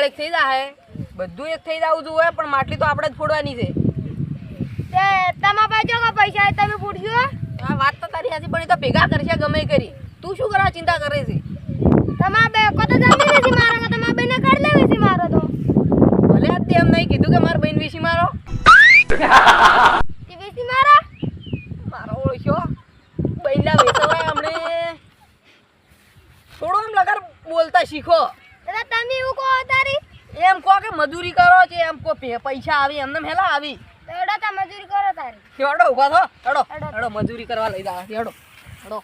દાડે એક થઈ જાય બધું એક થઈ જવું જોઈએ પણ માટલી તો આપણે જ ફોડવાની છે. તે તમારા પાસે જો પૈસા હે તમે પૂછજો આ વાત તો તારી પણ એ તો ભેગા કરશે ગમે કરી. તું શું કરવા ચિંતા કરે છે? તમારા બે કો તો જમી વેચી મારો કે તમારા બેને કાઢ લેવી છે મારો તો. ભલે તે એમ નહીં કીધું કે મારા બેન વિશે મારો. તે વેચી મારો? મારો ઓળખ્યો. બહેનના વેચવાય હમણે થોડું એમ લગાર બોલતા શીખો. તમે એવું કહો તારી? એમ કહો કે મજૂરી કરો છે એમ કહો પે- પૈસા આવી એમને હેલા આવી. એડો તા મજૂરી કરો તારી. એડો ઊભા થો. એડો. હેડો મજૂરી કરવા લઈ દા એડો એડો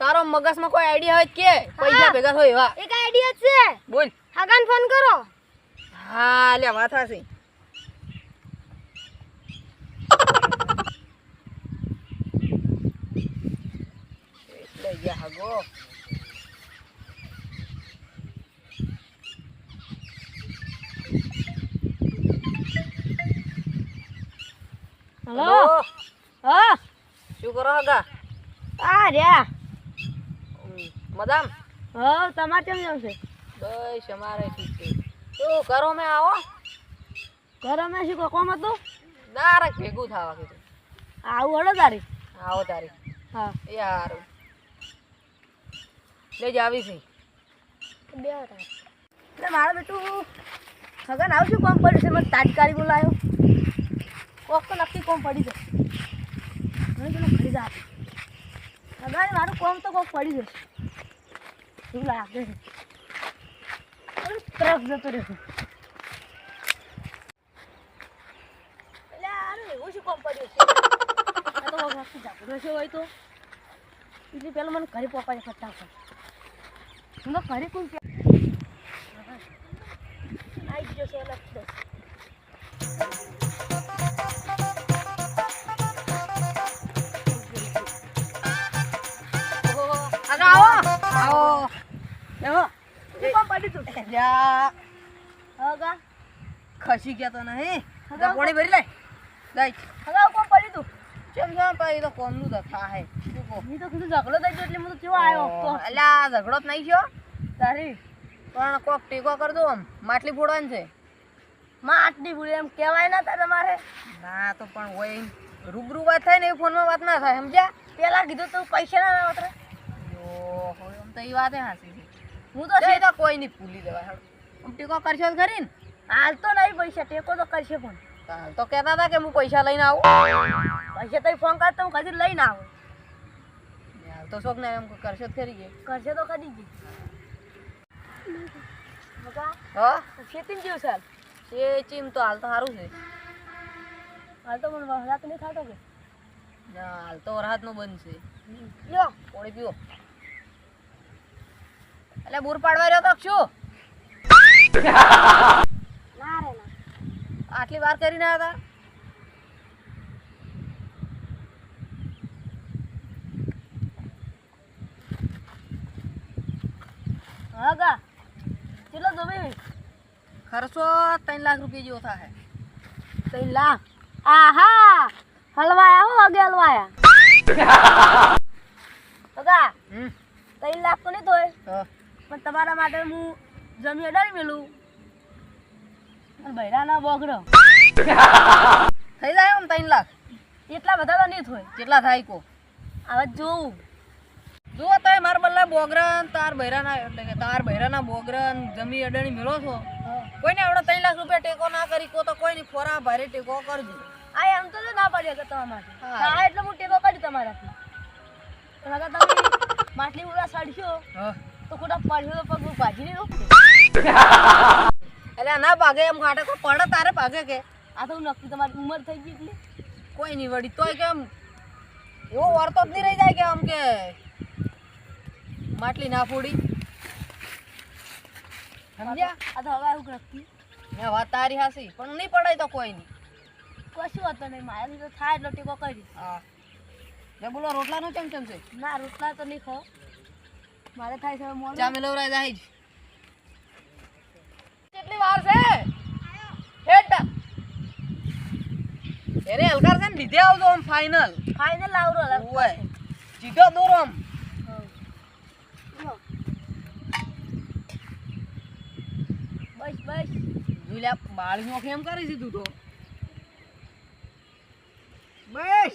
તારો મગજમાં કોઈ આઈડિયા હોય કે? પૈસા ભેગા થાય એવા. એક આઈડિયા છે. બોલ. હાગાન ફોન કરો. હા લે માથા હશે એટલે ગયા હગો. હલો હા શું કરો હગા આ રહ્યા મદામ હા તમારે કેમ જશે બસ અમારે ઠીક છે શું કરો મેં આવો કરો મેં શું કોમ હતું દારક ભેગું થવા કીધું આવું હડો તારી આવો તારી હા એ હારું લઈ જ આવી છે બે મારા બેટું સગન આવું શું કોમ પડ્યું છે મને તાત્કાલિક બોલાયો કોક તો નક્કી કોમ પડી જશે. મને પેલો જાય લગાડે મારું કોમ તો કોક પડી જશે. એવું લાગે છે. ટ્રક જતો રહેશે. એવું શું કોમ પડ્યું છે છે હોય તો. એટલે મને ઘરે પપ્પાએ ફટાફટ. હું તો ઘરે કોઈ આવી ગયો છે જા હગા ખસી ગયા તો નહીં. હગા પાણી ભરી લે. દઈ હગા કોમ પડી તું? ચમ ચમ પાઈ તો કોમનું તો થાય હે મેં તો કીધું ઝઘડો થઈ ગયો એટલે મને તો કેવો આવ્યો તો. આ ઝઘડો જ નહીં થયો. તારી. પણ કોક ટેકો કર દો આમ. માટલી ફોડવાની છે. માટલી ફોડી એમ કહેવાય ના તારે તમારે ના તો પણ હોય રૂબરૂ વાત થાય ને એ ફોનમાં વાત ના થાય સમજ્યા? પેલા કીધું તું પૈસા ના આવે તારે યો હવે આમ તો એ વાત હાસી હું તો તો કોઈ નહીં ભૂલી દેવાય ટેકો કરશો જ ખરી ને? હાલ તો નહીં પૈસા ટેકો તો કરશે પણ હાલ તો કહેતા હતા કે હું પૈસા લઈને આવું. પૈસા તો ફોન કરતો હું કદી લઈને આવું. હાલ તો શોખ ને એમ કરશો જ ખરી ગઈ. કરશે તો ખરી ગઈ. ખેતી જેવું ચાલ એ ચીમ તો હાલ તો સારું છે. હાલ તો મને વહરાત નહીં થતો કે? હાલ તો વરસાદનું બંધ છે. લ્યો. પાણી પીવો. એટલે બૂર પાડવા રહ્યો તો શું? ના રે ના આટલી વાર કરીને આવ્યા હતા? હગા ખર્ચો ત્રણ લાખ રૂપિયા જેવો થાય ત્રણ લાખ? આહા! હલવાયા હો અગે હલવાયા. હગા ત્રણ લાખ તો નહીં હા. પણ તમારા માટે હું જમી અડાડી મેલું. અને બૈરાના બોગડો થઈ જાય આમ ત્રણ લાખ. એટલા બધા તો નહીં થોય. કેટલા થાય કો? હવે જોવું જુઓ તમે મારા બદલા બોગરન તાર બૈરાના એટલે કે તાર બૈરાના બોગરન જમી અડણી મેળો છો. કોઈને આપણે ત્રણ લાખ રૂપિયા ટેકો ના કરી કો તો કોઈ ખોરા ભારે ટેકો કરજો. આ એમ તો ના પડ્યો કે તમારા માટે. હા. એટલે હું ટેકો કરી તમારાથી. પણ અગર તમે માટલી ઉડા સાડ્યો હા. તો ખોટા પડ્યો તો પગ ભાજી લીધો એટલે ના ભાગે એમ ખાટે કોઈ પડે તારે ભાગે કે. આ તો નક્કી તમારી ઉંમર થઈ ગઈ એટલે. કોઈ નહીં વળી તોય કેમ? એવો વર્તો જ નહીં રહી જાય કે આમ કે. માટલી ના ફોડી. સમજ્યા? આ તો હવે આવું નક્કી. મેં વાત તારી હાસી પણ નહીં પડાય તો કોઈ નહીં. કશું હતું નહીં મારાથી તો થાય એટલો ટેકો કરી. હા. મેં બોલો રોટલાનું ચમ ચમ છે? ના રોટલા તો નહીં ખાઓ મારે થાય છે મોડું. ચા મેલવરાય જાય કેટલી વાર છે? હેટ એરે હલકાર છે ને લીધે આવજો આમ ફાઇનલ ફાઇનલ આવરો ઓય જીતો દોરો આમ. બસ બસ. બસ જોઈ બાળી નોખે એમ કરી દીધું તો બસ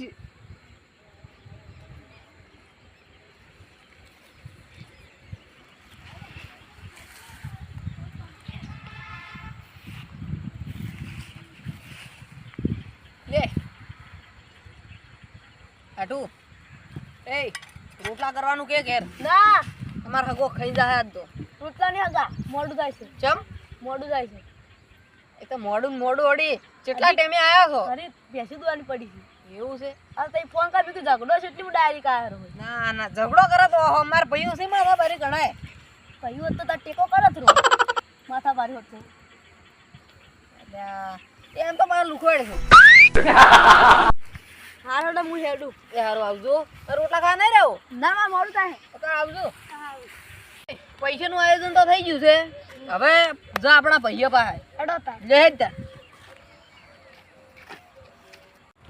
લે આટુ એ રોટલા કરવાનું કે ઘેર? ના. તમારે હગો ખાઈ જાય આજ તો. રોટલા નહીં હગા મોડું થાય છે. ચમ? મોડું થાય છે. એ તો મોડું મોડું અડી. કેટલા ટાઈમે આયા છો? અરે બેસી દોવાની પડી છે. એવું છે? આ તઈ ફોન કર બીજું ઝઘડો છે એટલી ડાયરી કાયર હોય ના ના ઝઘડો કરે તો અમાર ભાઈઓ છે મારા બારી ગણાય કહ્યું હોત તો તાર ટેકો કરે જ રો માથા ભારી હોત તો. એમ તો મારે લુખવાડ છે. હાર હડે હું હેડું. એ હારો આવજો. રોટલા ખા નહીં રહ્યો? ના માં મોડું થાય. તો આવજો. પૈસાનું આયોજન તો થઈ ગયું છે. હવે જો આપણા ભાઈઓ પાસે. હેડો તાર. લે હેડ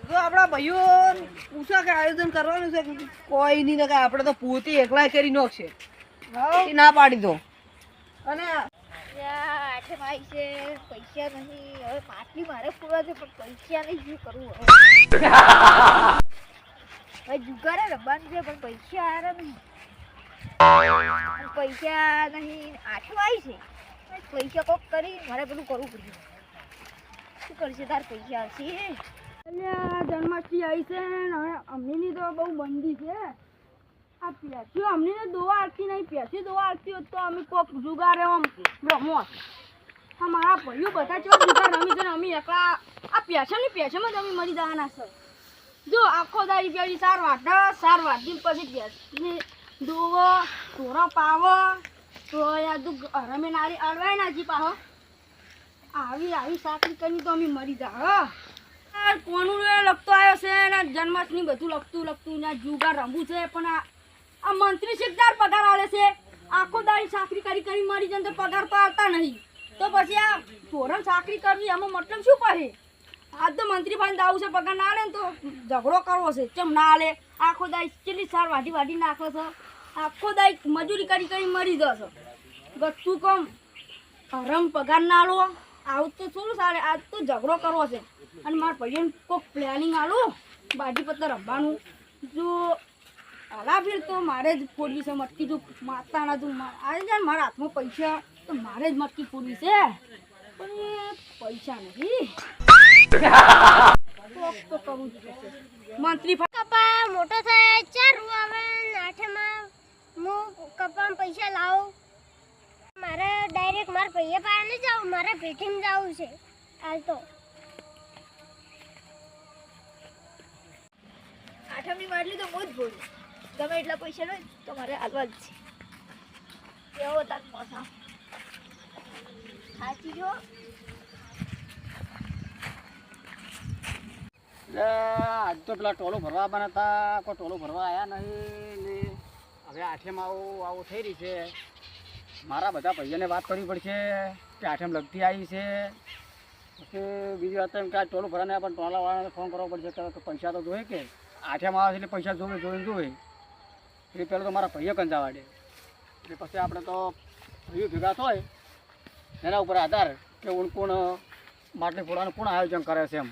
જો આપણા ભાઈઓ પૂછો કે આયોજન કરવાનું છે કોઈ નહીં ને આપણે તો પોતે એકલા કરી નાખશે. ના પાડી દો. અને આઠે ભાઈ છે, પૈસા નહીં. હવે પાટલી મારે પૂરવા છે, પણ પૈસા નહીં કરવું હવે? જુગારે રમવાનું છે, પણ પૈસા નહીં. પૈસા નહીં. આઠે ભાઈ છે. પૈસા કોક કરી, મારે પેલું કરવું પડશે. શું કરશે તાર પૈસા આવશે અલ્યા, જન્માષ્ટમી આવી છે ને, હવે અમનીની તો બહુ બંદી છે. આ અમને તો દોવા આરતી નહીં પ્યાસી દોવા આરતી તો અમે કોક જુગારે આમ રમો મારા ભાઈઓ બધા ચો જુગાર રમી છે અમે એકલા આ પ્યાસાની પ્યાસામાં જ અમે મરી જવાના છે. જો આખો દાડી પેલી સાર વાટ સાર વાટી પછી પ્યાસી દોવો ઢોરો પાવો, તો તું રમે નારી અડવાય નાજી પાહો. આવી આવી સાકરી કરીને તો અમે મરી જા કોનું લખતો આવ્યો છે ને, જન્માષ્ટમી બધું લખતું લખતું ને જુગાર રમવું છે, પણ આ આ મંત્રી શેખદાર પગાર આવે છે? આખો દાડી સાકરી કરી કરી મરી જાય તો પગાર તો આવતા નહીં. તો પછી આ ધોરણ સાકરી કરવી આમાં મતલબ શું પડે આજ તો મંત્રી ભાઈ દાવું છે, પગાર ના આલે ને તો ઝઘડો કરવો છે. ચમ ના આલે? આખો દાડી કેટલી સાર વાઢી વાઢી નાખો છો? આખો દાડી મજૂરી કરી કરી મરી જશો. ગતું કમ હરમ પગાર ના આલો? આવું તો થોડું સારે આજ તો ઝઘડો કરવો છે. અને મારા ભાઈને કોઈક પ્લાનિંગ આલું? બાજી પત્તર રમવાનું? જો ફીર તો મારે જ ફોડવી છે મટકી જો માતાના તું આજે જાય મારા હાથમાં પૈસા તો મારે જ મટકી ફોડવી છે પણ એ પૈસા નથી. કોક તો કરવું જ પડશે. મંત્રી કપા મોટો થાય ચાર આવે આઠમાં હું કપામાં પૈસા લાવું. મારે ડાયરેક્ટ મારા ભાઈએ પાસે નહીં જવું મારે પેટીમાં જવું છે હાલ તો. આઠમની માટલી તો હું જ ભોળું. ગમે એટલા પૈસા હોય તો મારે હાલવા જ છે. કેવો તાર પાછા સાચી જો. આજ તો પેલા ટોલો ભરવા આવવાના હતા કોઈ ટોલો ભરવા આવ્યા નહીં ને. હવે આઠેમાં આવું આવું થઈ રહી છે. મારા બધા ભાઈઓને વાત કરવી પડશે કે આઠેમ લગતી આવી છે. પછી બીજી વાત એમ કે આ ટોલો ભરાને પણ ટોલાવાળાને ફોન કરવો પડશે કે પૈસા તો જોઈએ કે? આઠેમ આવે છે એટલે પૈસા જોવે જોઈને જોવે. એટલે પહેલાં તો મારા ભાઈઓ કંજાવાડે. એટલે પછી આપણે તો ભાઈઓ ભેગા થાય, એના ઉપર આધાર કે કોણ, માટલી ફોડવાનું કોણ આયોજન કરે છે એમ.